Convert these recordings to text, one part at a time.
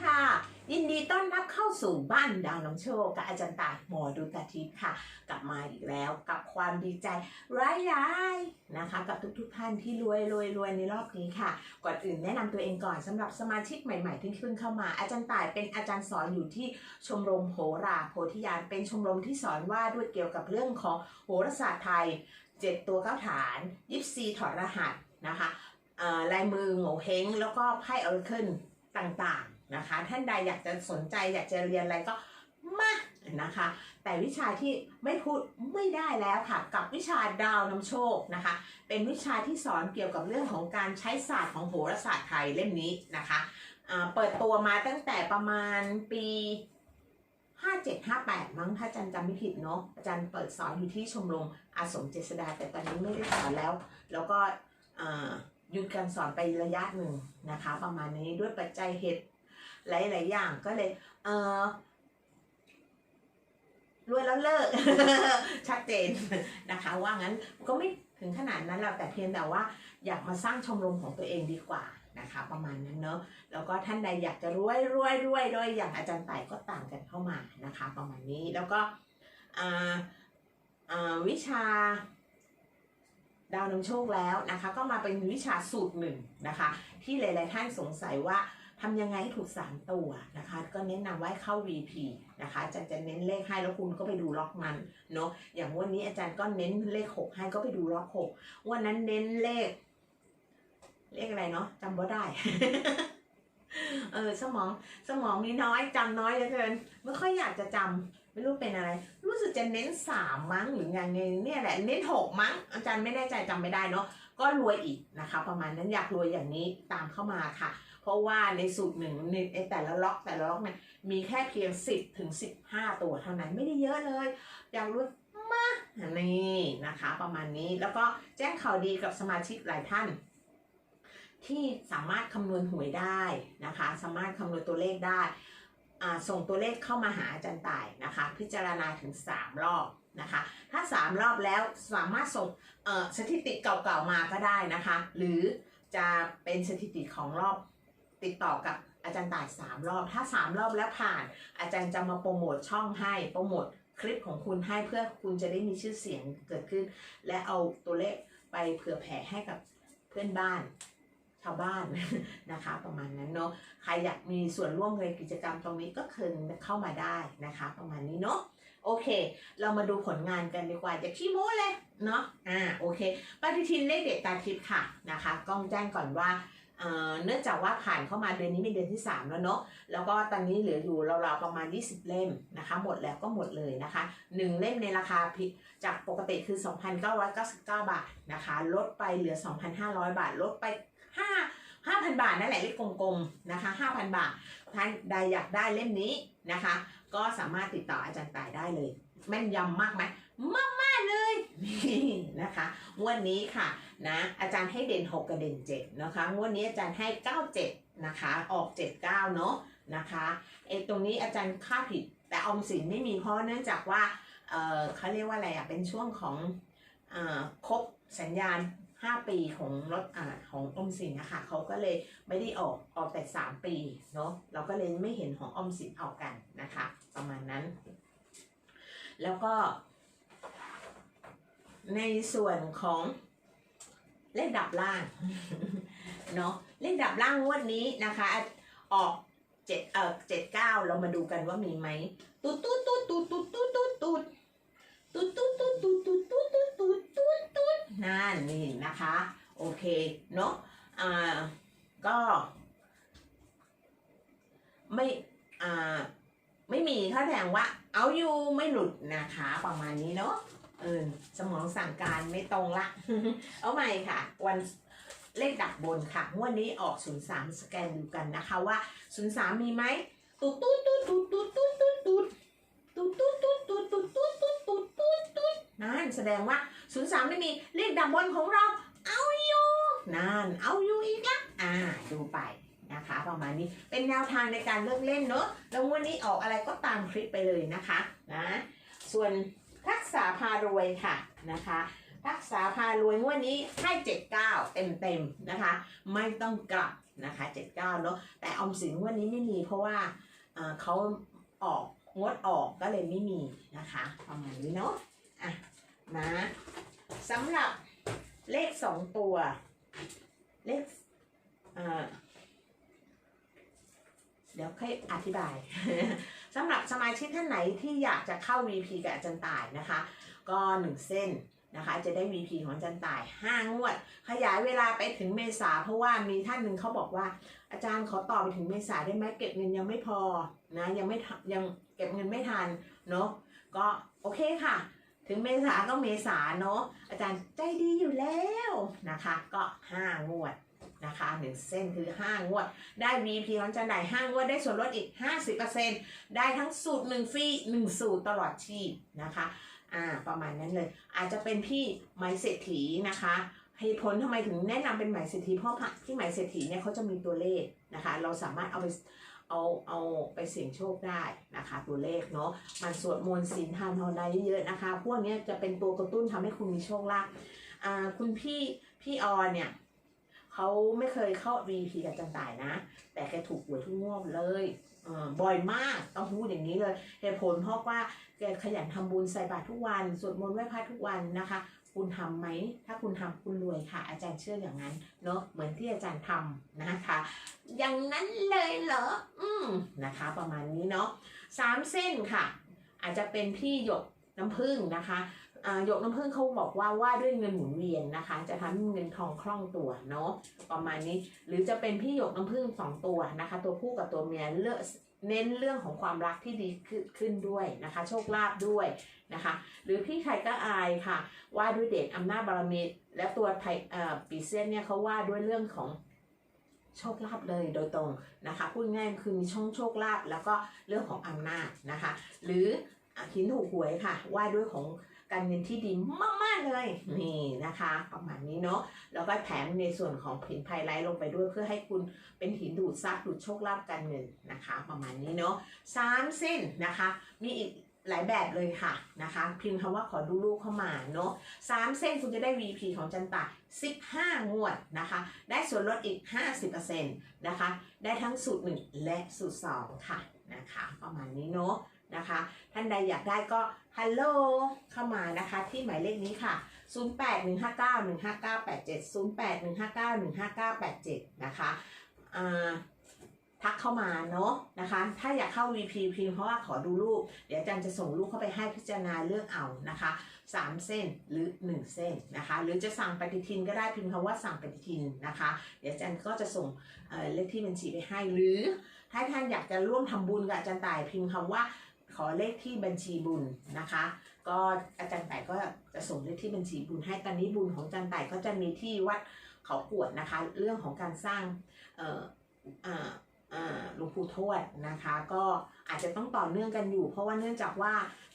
ค่ะ ยินดีต้อนรับเข้าสู่บ้านดาวน้ำโชคกับอาจารย์ตายหมอดูตาทิพย์ค่ะ กลับมาอีกแล้วกับความดีใจร้ายๆนะคะ กับทุกๆท่านที่รวยรวยรวยในรอบนี้ค่ะ ก่อนอื่นแนะนำตัวเองก่อนสำหรับสมาชิกใหม่ๆที่เพิ่งเข้ามา อาจารย์ต่ายเป็นอาจารย์สอนอยู่ที่ชมรมโหราโพธิญาณเป็นชมรมที่สอนว่าด้วยเกี่ยวกับเรื่องของโหราศาสตร์ไทยเจ็ดตัวเก้าฐานยิปซีถอดรหัสนะคะลายมือโง่เฮงแล้วก็ไพ่ออร์เคิลต่าง นะคะ ท่านใดอยากจะสนใจอยากจะเรียนอะไรก็มานะคะ แต่วิชาที่ไม่พูดไม่ได้แล้วค่ะ กับวิชาดาวนำโชคนะคะ เป็นวิชาที่สอนเกี่ยวกับเรื่องของการใช้ศาสตร์ของโหราศาสตร์ไทยเล่มนี้นะคะเปิดตัวมาตั้งแต่ประมาณปี 5758 มั้งถ้าอาจารย์จำไม่ผิดเนาะอาจารย์เปิดสอนอยู่ที่ชมรมอาสมเจษดา แต่ตอนนี้ไม่ได้สอนแล้ว แล้วก็หยุดการสอนไประยะหนึ่งนะคะ ประมาณนี้ด้วยปัจจัยเหตุ หลาย ๆ อย่างก็เลย เออรวยแล้วเลิก ชัดเจนนะคะ ว่างั้นก็ไม่ถึงขนาดนั้นหรอกแต่เพียงแต่ว่า อยากมาสร้างชมรมของตัวเองดีกว่านะคะ ประมาณนั้นเนาะแล้วก็ท่านใดอยากจะรวยรวยรวยโดยอย่างอาจารย์ไต่ก็ต่างกันเข้ามานะคะ ประมาณนี้แล้วก็วิชาดาวนำโชคแล้วนะคะ ก็มาเป็นวิชาสูตรหนึ่งนะคะ ที่หลาย ๆ ท่านสงสัยว่า ทำยังไงให้ถูกสามตัวนะคะ ก็แนะนำไว้เข้า VP นะคะอาจารย์จะเน้นเลขให้แล้วคุณก็ไปดูล็อกมันเนาะอย่างวันนี้อาจารย์ก็เน้นเลขหกให้ก็ไปดูล็อกหกวันนั้นเน้นเลข เลขอะไรเนาะจำบ่ได้เออสมองสมองมีน้อยจำน้อยเหลือเกินไม่ค่อยอยากจะจำไม่รู้เป็นอะไร รู้สึกจะเน้นสามมั้งหรือไงเนี่ยเนี่ยแหละเน้นหกมั้งอาจารย์ไม่แน่ใจจำไม่ได้เนาะก็รวยอีกนะคะ ประมาณนั้นอยากรวยอย่างนี้ตามเข้ามาค่ะ เพราะว่าในสูตรหนึ่งในแต่ละล็อกแต่ละล็อกเนี่ยมีแค่เพียง 10ถึง15 ตัวเท่านั้นไม่ได้เยอะเลยอยากรวยมานี่นะคะประมาณนี้แล้วก็แจ้งข่าวดีกับสมาชิกหลายท่านที่สามารถคำนวณหวยได้นะคะ สามารถคำนวณตัวเลขได้ ส่งตัวเลขเข้ามาหาอาจารย์ต่ายนะคะ พิจารณาถึง 3 รอบนะคะ ถ้า 3 รอบแล้วสามารถส่งสถิติเก่าๆมาก็ได้นะคะ หรือจะเป็นสถิติของรอบ ติดต่อกับอาจารย์ต่าย3รอบ ถ้า3รอบแล้วผ่าน อาจารย์จะมาโปรโมทช่องให้โปรโมทคลิปของคุณให้เพื่อคุณจะได้มีชื่อเสียงเกิดขึ้น และเอาตัวเลขไปเผื่อแผ่ให้กับเพื่อนบ้านชาวบ้านนะคะ ประมาณนั้นเนาะใครอยากมีส่วนร่วมในกิจกรรมตรงนี้ก็เคิญเข้ามาได้นะคะ ประมาณนี้เนาะโอเค เรามาดูผลงานกันดีกว่าอย่าขี้โม้เลยเนาะอ่าโอเคปฏิทินเลขเด็ดตาทิพย์ค่ะนะคะก้องแจ้งก่อนว่า เนื่องจากว่าผ่านเข้ามาเดือนนี้เป็นเดือนที่ 3 แล้วเนาะ แล้วก็ตอนนี้เหลืออยู่ราวๆประมาณ 20 เล่มนะคะ หมดแล้วก็หมดเลยนะคะ 1 เล่มในราคาพิจากปกติคือ 2,999 บาทนะคะ ลดไปเหลือ 2,500 บาท ลดไป 5 5,000 บาทนั่นแหละเลขกลมๆนะคะ 5,000 บาท ท่านใดอยากได้เล่มนี้นะคะ ก็สามารถติดต่ออาจารย์ต่ายได้เลย แม่นยำมากไหมมากมากๆเลย งวดนี้ค่ะนะอาจารย์ให้เด่น 6 กับเด่น 7 นะคะงวดนี้อาจารย์ให้ 97 นะคะ ออก 79 เนาะนะคะไอ้ตรงนี้อาจารย์ค่าผิดแต่ออมสินไม่มีเพราะเนื่องจากว่าเออเขาเรียกว่าอะไรอะเป็นช่วงของอครบสัญญาณ 5 ปีของรถอของออมสินนะคะเขาก็เลยไม่ได้ออกออกแต่ 3 ปีเนาะเราก็เลยไม่เห็นของออมสินออกกันนะคะ ประมาณนั้น แล้วก็ ในส่วนของเลขดับล่างเนาะเลขดับล่างงวดนี้นะคะ ออกเจ็ดเออเจ็ดเก้าเรามาดูกันว่ามีไหมตุ๊ดตุ๊ดตุ๊ดตุ๊ดตุ๊ดตุ๊ดตุ๊ดตุ๊ดตุ๊ดตุ๊ดตุ๊ดตุ๊ดตุ๊ดตุ๊ดตุ๊ดตุ๊ดตุ๊ดนั่นนี่นะคะ โอเคเนาะอ่าก็ไม่อ่าไม่มีถ้าแสดงว่าเอาอยู่ไม่หลุดนะคะ ประมาณนี้เนาะ เออสมองสั่งการไม่ตรงละ เอาใหม่ค่ะ วันเลขดับบนค่ะงวดนี้ออก 03 สแกนดูกันนะคะว่า 03 มีไหมตุ๊ดตุ๊ดตุ๊ดตุ๊ดตุ๊ดตุ๊ดตุ๊ดตุ๊ดตุ๊ดตุ๊ดตุ๊ดตุ๊ดตุ๊ดตุ๊ดตุ๊ดตุ๊ดตุ๊ดนั่นแสดงว่า 03 ไม่มีเลขดับบนของเรา เอาอยู่นั่นเอาอยู่อีกละอ่าดูไปนะคะประมาณนี้เป็นแนวทางในการเลือกเล่นเนอะแล้ววันนี้ออกอะไรก็ตามคลิปไปเลยนะคะนะส่วน ทักษะพารวยค่ะนะคะทักษะพารวยงวดนี้ให้เจ็ดเก้าเต็มเต็มๆนะคะ ไม่ต้องกลับนะคะเจ็ดเก้าเนาะแต่ออมสินงวันนี้ไม่มีเพราะว่าเขาออกงดออกก็เลยไม่มีนะคะประมาณนี้เนาะอะมาสำหรับเลขสองตัว เลขเออเดี๋ยวค่อยอธิบาย สำหรับสมาชิกท่านไหนที่อยากจะเข้า VP กับอาจารย์ต่ายนะคะ ก็หนึ่งเส้นนะคะ จะได้ VP ของอาจารย์ต่ายห้างวด ขยายเวลาไปถึงเมษาเพราะว่ามีท่านหนึ่งเขาบอกว่า อาจารย์ขอต่อไปถึงเมษาได้ไหมเก็บเงินยังไม่พอนะยังไม่ทันยังเก็บเงินไม่ทันเนาะก็โอเคค่ะถึงเมษาก็เมษาเนาะอาจารย์ใจดีอยู่แล้วนะคะ ก็ห้างวด นะคะหนึ่งเส้นคือห้างวด ได้ VP ของอาจารย์ไดห้างวดได้ส่วนลดอีก 50%ได้ทั้งสูตรหนึ่งฟรีหนึ่งสูตรตลอดชีพนะคะอ่าประมาณนั้นเลย อาจจะเป็นพี่ไม้เศรษฐีนะคะเหตุผลทำไมถึงแนะนำเป็นไหมเศรษฐีเพราะพี่ไหมเศรษฐีเนี่ยเขาจะมีตัวเลขนะคะ เราสามารถเอาไปเอาเอาไปเสี่ยงโชคได้นะคะ ตัวเลขเนาะมันสวดมนต์ศีลทานภาวนาเยอะๆนะคะ พวกนี้จะเป็นตัวกระตุ้นทำให้คุณมีโชคลาภอ่าคุณพี่พี่ออนเนี่ย เขาไม่เคยเข้า VP กับจันต่ายนะ แต่แกถูกหวยทุกงวดเลยบ่อยมากต้องพูดอย่างนี้เลยเหตุผลเพราะว่าแกขยันทำบุญใส่บาตรทุกวันสวดมนต์ไหว้พระทุกวันนะคะ คุณทำไหม ถ้าคุณทำคุณรวยค่ะ อาจารย์เชื่ออย่างนั้นเนาะเหมือนที่อาจารย์ทำนะคะ อย่างนั้นเลยเหรออืมนะคะ ประมาณนี้เนาะสามเส้นค่ะ อาจจะเป็นพี่หยกน้ำผึ้งนะคะ หยกน้ำผึ้งเขาบอกว่าว่าด้วยเงินหมุนเวียนนะคะ จะทำให้เงินทองคล่องตัวเนาะประมาณนี้ หรือจะเป็นพี่หยกน้ำผึ้งสองตัวนะคะ ตัวผู้กับตัวเมียเลือกเน้นเรื่องของความรักที่ดีขึ้นด้วยนะคะ โชคลาภด้วยนะคะ หรือพี่ไข่ก็อายค่ะ ว่าด้วยเดชอำนาจบารมีและตัวไทยอ่อปีเซียนเนี่ยเขาว่าด้วยเรื่องของโชคลาภเลยโดยตรงนะคะพูดง่ายคือมีช่องโชคลาภแล้วก็เรื่องของอำนาจนะคะ หรือหินถูกหวยค่ะ ว่าด้วยของ การเงินที่ดีมากๆเลยนี่นะคะ ประมาณนี้เนาะแล้วก็แถมในส่วนของหินไพไลท์ลงไปด้วยเพื่อให้คุณเป็นหินดูดซับดูดโชคลาภการเงินนะคะ ประมาณนี้เนาะสามเส้นนะคะ มีอีกหลายแบบเลยค่ะนะคะ พิมพ์คำว่าขอดูลูกเข้ามาเนาะสามเส้นคุณจะได้ VP ของจันตา15 งวดนะคะ ได้ส่วนลดอีก 50%นะคะ ได้ทั้งสูตร 1 และสูตร 2 ค่ะนะคะ ประมาณนี้เนาะ นะคะ ท่านใดอยากได้ก็ฮัลโหลเข้ามานะคะที่หมายเลขนี้ค่ะ 0815915987 0815915987 นะคะอ่าทักเข้ามาเนาะนะคะ ถ้าอยากเข้า VP พิมพ์เพราะว่าขอดูรูป เดี๋ยวอาจารย์จะส่งรูปเข้าไปให้พิจารณาเลือกเอานะคะ 3 เส้นหรือ 1 เส้นนะคะ หรือจะสั่งปฏิทินก็ได้พิมพ์คำว่าสั่งปฏิทินนะคะ เดี๋ยวอาจารย์ก็จะส่งเเลขที่บัญชีไปให้ หรือถ้าท่านอยากจะร่วมทำบุญกับอาจารย์ต่ายพิมพ์คำว่า ขอเลขที่บัญชีบุญนะคะ ก็อาจารย์ไต่ก็จะส่งเลขที่บัญชีบุญให้ตอนนี้บุญของอาจารย์ไต่ก็จะมีที่วัดเขากวดนะคะ เรื่องของการสร้างเอ่ออ่อเอ่อหลวงปู่ทวดนะคะ ก็อาจจะต้องต่อเนื่องกันอยู่ เพราะว่าเนื่องจากว่า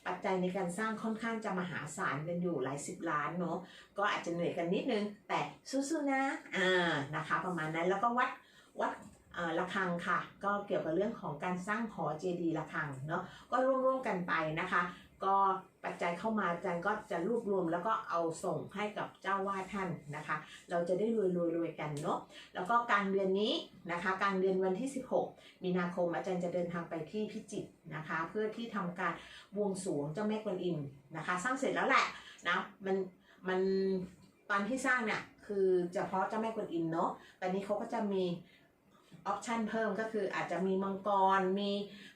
ปัจจัยในการสร้างค่อนข้างจะมหาศาลกันอยู่หลายสิบล้านเนาะก็อาจจะเหนื่อยกันนิดนึง แต่สู้ๆนะอ่านะคะ ประมาณนั้นแล้วก็วัดวัด ระฆังค่ะ ก็เกี่ยวกับเรื่องของการสร้างหอเจดีย์ระฆังเนาะก็ร่วมๆกันไปนะคะ ก็ปัจจัยเข้ามาอาจารย์ก็จะรวบรวมแล้วก็เอาส่งให้กับเจ้าวาดท่านนะคะ เราจะได้รวยรวยรวยกันเนาะแล้วก็กลางเดือนนี้นะคะกลางเดือนวันที่ 16 มีนาคมอาจารย์จะเดินทางไปที่พิจิตรนะคะ เพื่อที่ทำการบวงสรวงเจ้าแม่กวนอิมนะคะ สร้างเสร็จแล้วแหละนะมันมันตอนที่สร้างเนี่ยคือเฉพาะเจ้าแม่กวนอิมเนาะตอนนี้เขาก็จะมี ออปชันเพิ่มก็คืออาจจะมีมังกร มี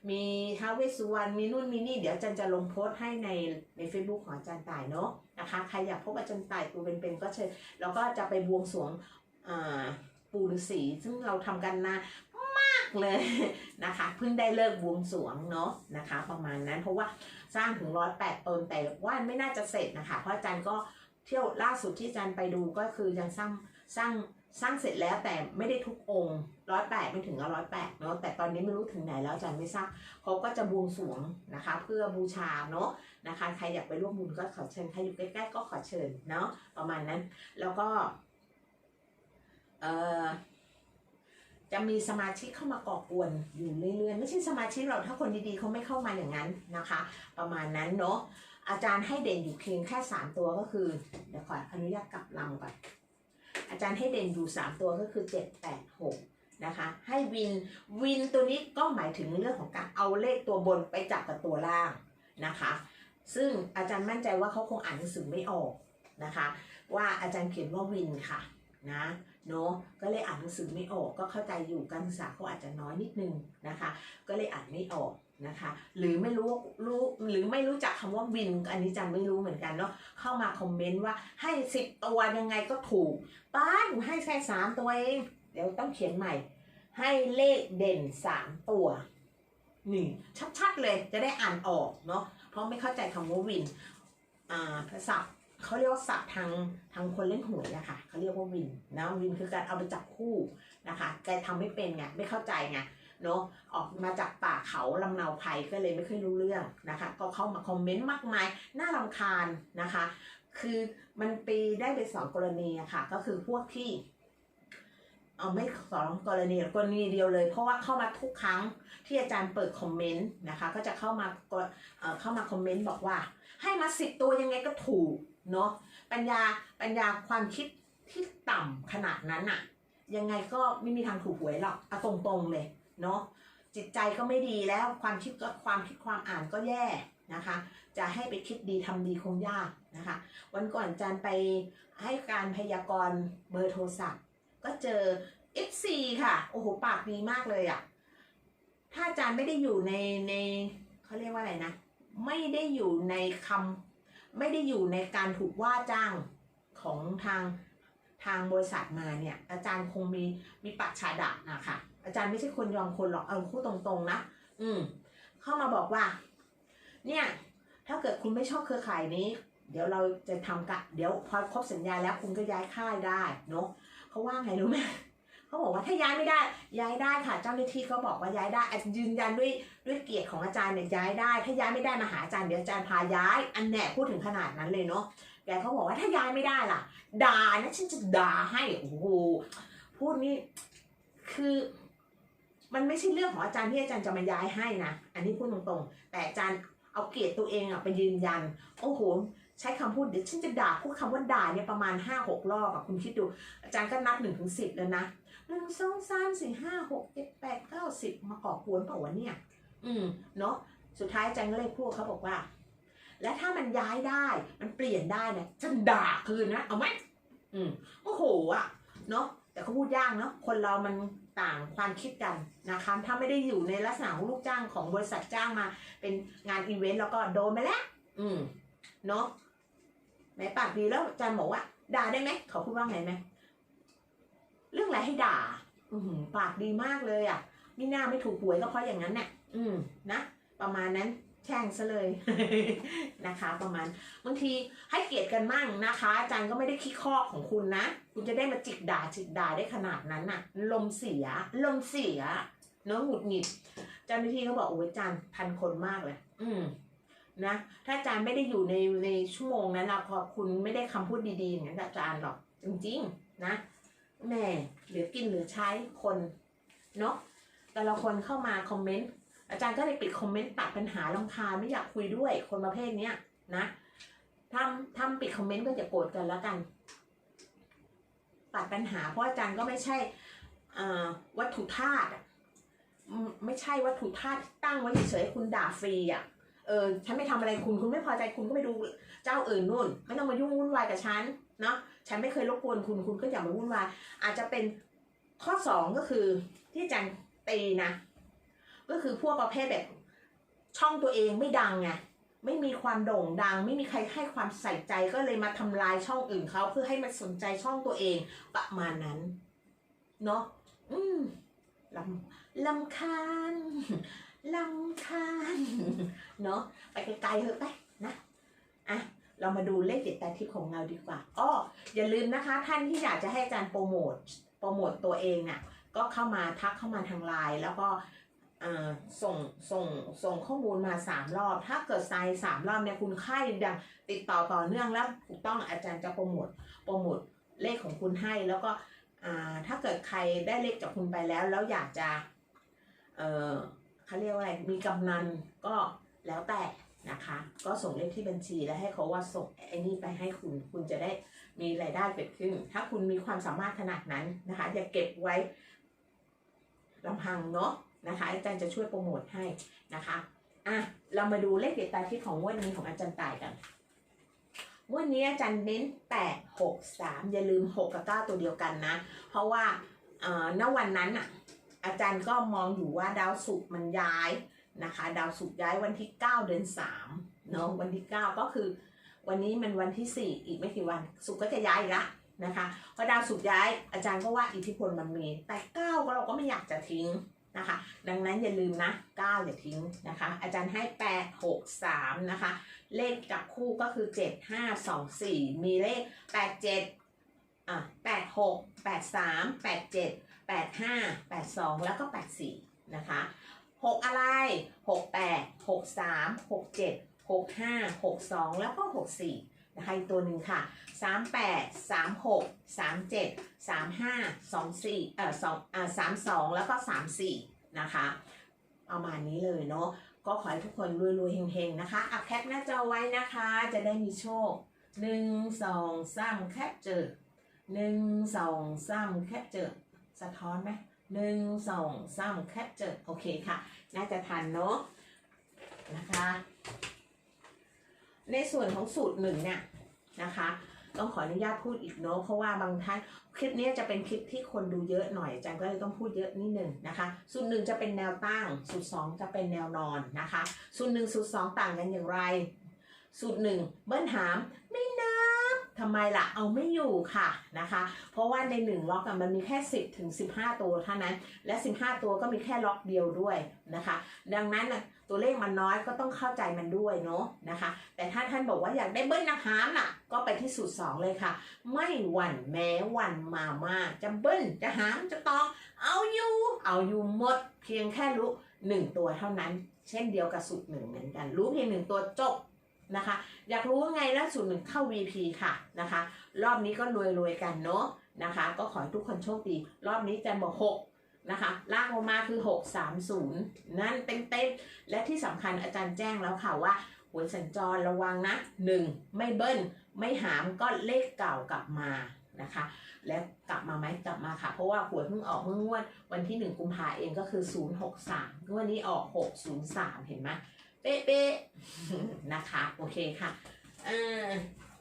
มีท้าวเวสสุวรรณมีนู่นมีนี่ เดี๋ยวจารย์จะลงโพสต์ให้ในใน Facebook ของอาจารย์ต่ายเนาะนะคะใครอยากพบอาจารย์ต่ายตัวเป็นๆก็เชิญแล้วก็จะไปบวงสรวงอ่าปู่ฤาษีซึ่งเราทำกันนามากเลยนะคะเพิ่งได้เลิกบวงสรวงเนาะนะคะ ประมาณนั้นเพราะว่าสร้างถึงร้อยแปดตนแต่ว่าไม่น่าจะเสร็จนะคะเพราะอาจารย์ก็เที่ยวล่าสุดที่อาจารย์ไปดูก็คือยังสร้างสร้าง สร้างเสร็จแล้วแต่ไม่ได้ทุกองค์ร้อยแปดไม่ถึงร้อยแปดเนาะแต่ตอนนี้ไม่รู้ถึงไหนแล้วอาจารย์ไม่ทราบเขาก็จะบวงสรวงนะคะ เพื่อบูชาเนาะนะคะใครอยากไปร่วมบุญก็ขอเชิญใครอยู่ใกล้ๆก็ขอเชิญเนาะประมาณนั้น แล้วก็เอ่อจะมีสมาชิกเข้ามาก่อกวนอยู่เรื่อยๆไม่ใช่สมาชิกหรอกถ้าคนดีๆเขาไม่เข้ามาอย่างนั้นนะคะ ประมาณนั้นเนาะอาจารย์ให้เด่นอยู่เพียงแค่สามตัวก็คือ เดี๋ยวขออนุญาตกลับลังก่อน อาจารย์ให้เด่นอยู่สามตัวก็คือเจ็ดแปดหกนะคะ ให้วินวินตัวนี้ก็หมายถึงเรื่องของการเอาเลขตัวบนไปจับกับตัวล่างนะคะ ซึ่งอาจารย์มั่นใจว่าเขาคงอ่านหนังสือไม่ออกนะคะ ว่าอาจารย์เขียนว่าวินค่ะนะเนาะก็เลยอ่านหนังสือไม่ออกก็เข้าใจอยู่การศึกษาเขาอาจจะน้อยนิดนึงนะคะ ก็เลยอ่านไม่ออก นะคะ หรือไม่รู้รู้หรือไม่รู้จักคำว่าวิน อันนี้จันไม่รู้เหมือนกันเนาะเข้ามาคอมเมนต์ว่าให้สิบตัวยังไงก็ถูกป้าหนูให้แค่สามตัวเองเดี๋ยวต้องเขียนใหม่ ให้เลขเด่นสามตัวนี่ชัดๆเลยจะได้อ่านออกเนาะเพราะไม่เข้าใจคำว่าวินอ่าภาษาเขาเรียกว่าศัพท์ทางทางคนเล่นหวยอะค่ะเขาเรียกว่าวินนะวินคือการเอาไปจับคู่นะคะแกทำไม่เป็นไงไม่เข้าใจไง เนาะออกมาจากป่าเขาลำเนาไพรก็เลยไม่ค่อยรู้เรื่องนะคะ ก็เข้ามาคอมเมนต์มากมายน่ารำคาญนะคะ คือมันปีได้ไปสองกรณีอะค่ะ ก็คือพวกที่เอาไม่สองกรณีกรณีเดียวเลย เพราะว่าเข้ามาทุกครั้งที่อาจารย์เปิดคอมเมนต์นะคะ ก็จะเข้ามาเข้ามาคอมเมนต์บอกว่า ให้มาสิบตัวยังไงก็ถูกเนาะปัญญาปัญญาความคิดที่ต่ำขนาดนั้นอะยังไงก็ไม่มีทางถูกหวยหรอกเอาตรงๆเลย เนาะจิตใจก็ไม่ดีแล้วความคิดก็ความคิดความอ่านก็แย่นะคะ จะให้ไปคิดดีทำดีคงยากนะคะ วันก่อนอาจารย์ไปให้การพยากรณ์เบอร์โทรศัพท์ ก็เจอ FC ค่ะ โอ้โห ปากดีมากเลยอะ่ะ ถ้าอาจารย์ไม่ได้อยู่ในในเขาเรียกว่าอะไรนะ ไม่ได้อยู่ในคำไม่ได้อยู่ในการถูกว่าจ้างของทางทางบริษัทมาเนี่ย อาจารย์คงมีมีปัจฉาดะนะคะ อาจารย์ไม่ใช่คนยอมคนหรอกเอาพูดตรงๆนะอืม เข้ามาบอกว่า เนี่ย ถ้าเกิดคุณไม่ชอบเครือข่ายนี้ เดี๋ยวเราจะทำกะเดี๋ยวพอครบสัญญาแล้วคุณก็ย้ายค่ายได้เนาะเขาว่าไงรู้ไหมเขาบอกว่าถ้าย้ายไม่ได้ ย้ายได้ค่ะ เจ้าหน้าที่เขาบอกว่าย้ายได้อาจจะยืนยันด้วยด้วยเกียรติของอาจารย์เนี่ยย้ายได้ ถ้าย้ายไม่ได้มาหาอาจารย์เดี๋ยวอาจารย์พาย้าย อันแน่พูดถึงขนาดนั้นเลยเนาะแกเขาบอกว่าถ้าย้ายไม่ได้ล่ะด่านะฉันจะด่าให้โอ้โหพูดนี่คือ มันไม่ใช่เรื่องของอาจารย์ที่อาจารย์จะมาย้ายให้นะอันนี้พูดตรงๆ แต่อาจารย์เอาเกียรติตัวเองอะไปยืนยัน โอ้โห ใช้คำพูดเดี๋ยวฉันจะด่าพูดคำว่าด่าเนี่ยประมาณห้าหกรอบอะคุณคิดดู อาจารย์ก็นับหนึ่งถึงสิบแล้วนะหนึ่งสองสามสี่ห้าหกเจ็ดแปดเก้าสิบมาก่อกวนเปล่าวะเนี่ย อืมเนาะสุดท้ายอาจารย์ก็เลยพูดเขาบอกว่า และถ้ามันย้ายได้มันเปลี่ยนได้เนี่ยฉันด่าคืนนะเอาไหมอืมโอ้โหอะเนาะแต่เขาพูดยากเนาะคนเรามัน ต่างความคิดกันนะคะถ้าไม่ได้อยู่ในลักษณะของลูกจ้างของบริษัทจ้างมา เป็นงานอีเวนต์แล้วก็โดนไปแล้ว อืมเนาะไหนปากดีแล้วอาจารย์บอกว่า ด่าได้ไหมเขาพูดว่าไงไหมเรื่องอะไรให้ด่า อืปากดีมากเลยอะนี่หน้าไม่ถูกหวยก็เพราะอย่างนั้นเนี่ยอืมนะประมาณนั้น แช่งซะเลยนะคะ ประมาณบางทีให้เกียรติกันมั่งนะคะอาจารย์ก็ไม่ได้ขี้ข้อของคุณนะ คุณจะได้มาจิกด่าจิกด่าได้ขนาดนั้นน่ะ ลมเสีย ลมเสียเนื้อะหงุดหงิดเจ้าหน้าที่เขาบอกโอ้ยอาจารย์พันคนมากเลย อืมนะถ้าอาจารย์ไม่ได้อยู่ในในชั่วโมงนั้นนะพอคุณไม่ได้คำพูดดีๆอย่างนั้นกับอาจารย์หรอก จริง ๆ นะแม่เหลือกินเหลือใช้คนเนาะแต่ละคนเข้ามาคอมเมนต์ อาจารย์ก็เลยปิดคอมเมนต์ตัดปัญหาลำคาไม่อยากคุยด้วยคนประเภทเนี้ยนะทำทำปิดคอมเมนต์ก็จะโกรธกันแล้วกัน ตัดปัญหา เพราะอาจารย์ก็ไม่ใช่วัตถุธาตุไม่ใช่วัตถุธาตุตั้งไว้เฉยๆคุณด่าฟรีอะเออฉันไม่ทำอะไรคุณคุณไม่พอใจคุณก็ไปดูเจ้าอื่นนู่น ไม่ต้องมายุ่งวุ่นวายกับฉันเนาะฉันไม่เคยรบกวนคุณคุณก็อย่ามาวุ่นวายอาจจะเป็นข้อสองก็คือที่อาจารย์ตีนะ ก็คือพวกประเภทแบบช่องตัวเองไม่ดังไงไม่มีความโด่งดัง ไม่มีใครให้ความใส่ใจก็เลยมาทำลายช่องอื่นเขาเพื่อให้มันสนใจช่องตัวเองประมาณนั้นเนาะอืมลำลำคาญลำคาญเนาะไปไกลๆเถอะไปนะอะเรามาดูเลขเด็ดแต่ทิพของเราดีกว่าอ้ออย่าลืมนะคะ ท่านที่อยากจะให้อาจารย์โปรโมทโปรโมทตัวเองน่ะก็เข้ามาทักเข้ามาทางไลน์แล้วก็ ส่งส่งส่งข้อมูลมาสามรอบ ถ้าเกิดไซน์สามรอบเนี่ยคุณค่ายดังติดต่อต่อเนื่องแล้วถูกต้องอาจารย์จะโปรโมทโปรโมทเลขของคุณให้แล้วก็ถ้าเกิดใครได้เลขจากคุณไปแล้ว แล้วอยากจะเออเขาเรียกว่าอะไรมีกำนันก็แล้วแต่นะคะ ก็ส่งเลขที่บัญชีแล้วให้เขาว่าส่งไอ้นี่ไปให้คุณ คุณจะได้มีรายได้เกิดขึ้น ถ้าคุณมีความสามารถขนาดนั้นนะคะอย่าเก็บไว้ลำพังเนาะ นะคะอาจารย์จะช่วยโปรโมทให้นะคะอะเรามาดูเลขเด็ดตาที่ของวันนี้ของอาจารย์ตายกันวันนี้อาจารย์เน้นแปดหกสามอย่าลืมหกกับเก้าตัวเดียวกันนะ เพราะว่าเอ่อณวันนั้นอะอาจารย์ก็มองอยู่ว่าดาวศุกร์มันย้ายนะคะ ดาวศุกร์ย้ายวันที่ 9 เดือน3เนาะวันที่ 9 ก็คือ วันนี้มันวันที่ 4 อีกไม่กี่วันศุกร์ก็จะย้ายละนะคะพอดาวศุกร์ย้ายอาจารย์ก็ว่าอิทธิพลมันมี แต่ 9 ก็เราก็ไม่อยากจะทิ้ง นะคะ ดังนั้นอย่าลืมนะ 9 อย่าทิ้งนะคะ อาจารย์ให้ 8 6 3 นะคะ เลขจับคู่ก็คือ 7 5 2 4 มีเลข 8 7อะ8 6 8 3 8 7 8 5 8 2 แล้วก็ 8 4 นะคะ 6 อะไร 6 8 6 3 6 7 6 5 6 2 แล้วก็ 6 4 นะคะอีกตัวหนึ่งค่ะ 3 8 3 6 3 7 3 5 2 4เอ่อ2อ่า3 2 แล้วก็ 3 4 นะคะประมาณนี้เลยเนาะก็ขอให้ทุกคนรวยๆเฮงๆนะคะอัแคปหน้าจอไว้นะคะ จะได้มีโชคหนึ่งสองสามแคปเจอหนึ่งสองสามแคปเจอสะท้อนไหมหนึ่งสองสามแคปเจอโอเคค่ะ น่าจะทันเนาะนะคะ ในส่วนของสูตรหนึ่งเนี่ยนะคะ ต้องขออนุญาตพูดอีกเนาะเพราะว่าบางท่านคลิปนี้จะเป็นคลิปที่คนดูเยอะหน่อยจารย์ก็เลยต้องพูดเยอะนิดหนึ่งนะคะ สูตรหนึ่งจะเป็นแนวตั้ง สูตรสองจะเป็นแนวนอนนะคะ สูตรหนึ่งสูตรสองต่างกันอย่างไร สูตรหนึ่งเบิ้ลหามไม่นับทำไมล่ะเอาไม่อยู่ค่ะนะคะ เพราะว่าในหนึ่งล็อกมันมีแค่ 10ถึง15 ตัวเท่านั้น และ 15 ตัวก็มีแค่ล็อกเดียวด้วยนะคะ ดังนั้นน่ะ ตัวเลขมันน้อยก็ต้องเข้าใจมันด้วยเนาะนะคะ แต่ถ้าท่านบอกว่าอยากได้เบิ้ลนะหามน่ะ ก็ไปที่สูตร 2 เลยค่ะ ไม่หวั่นแม้หวั่นมามาจะเบิ้ลจะหามจะตอง เอาอยู่ เอาอยู่หมด เพียงแค่รู้หนึ่งตัวเท่านั้น เช่นเดียวกับสูตรหนึ่งเหมือนกัน รู้เพียงหนึ่งตัวจบนะคะ อยากรู้ว่าไงแล้วสูตรหนึ่งเข้า VP ค่ะนะคะ รอบนี้ก็รวยๆกันเนาะนะคะ ก็ขอให้ทุกคนโชคดี รอบนี้จะบอกหก นะคะลากลงมาคือ 630 นั่นเต็มๆและที่สำคัญอาจารย์แจ้งแล้วค่ะว่าหวยสัญจรระวังนะ 1. ไม่เบิ้ล ไม่หามก็เลขเก่ากลับมานะคะ แล้วกลับมาไหมกลับมาค่ะ เพราะว่าหวยเพิ่งออกเมื่องวดวันที่ 1 กุมภาเองก็คือ 063งวดนี้ออก 603 เห็นไหมเป๊ะๆนะคะ โอเคค่ะเออ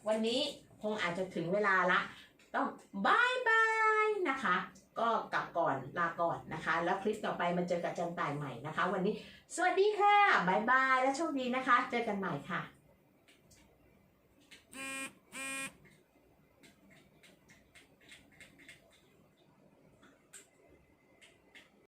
วันนี้คงอาจจะถึงเวลาละ ต้องบายบายนะคะ ก็กลับก่อนลาก่อนนะคะ แล้วคลิปต่อไปมาเจอกับจันต่ายใหม่นะคะ วันนี้สวัสดีค่ะบายบายและโชคดีนะคะ เจอกันใหม่ค่ะ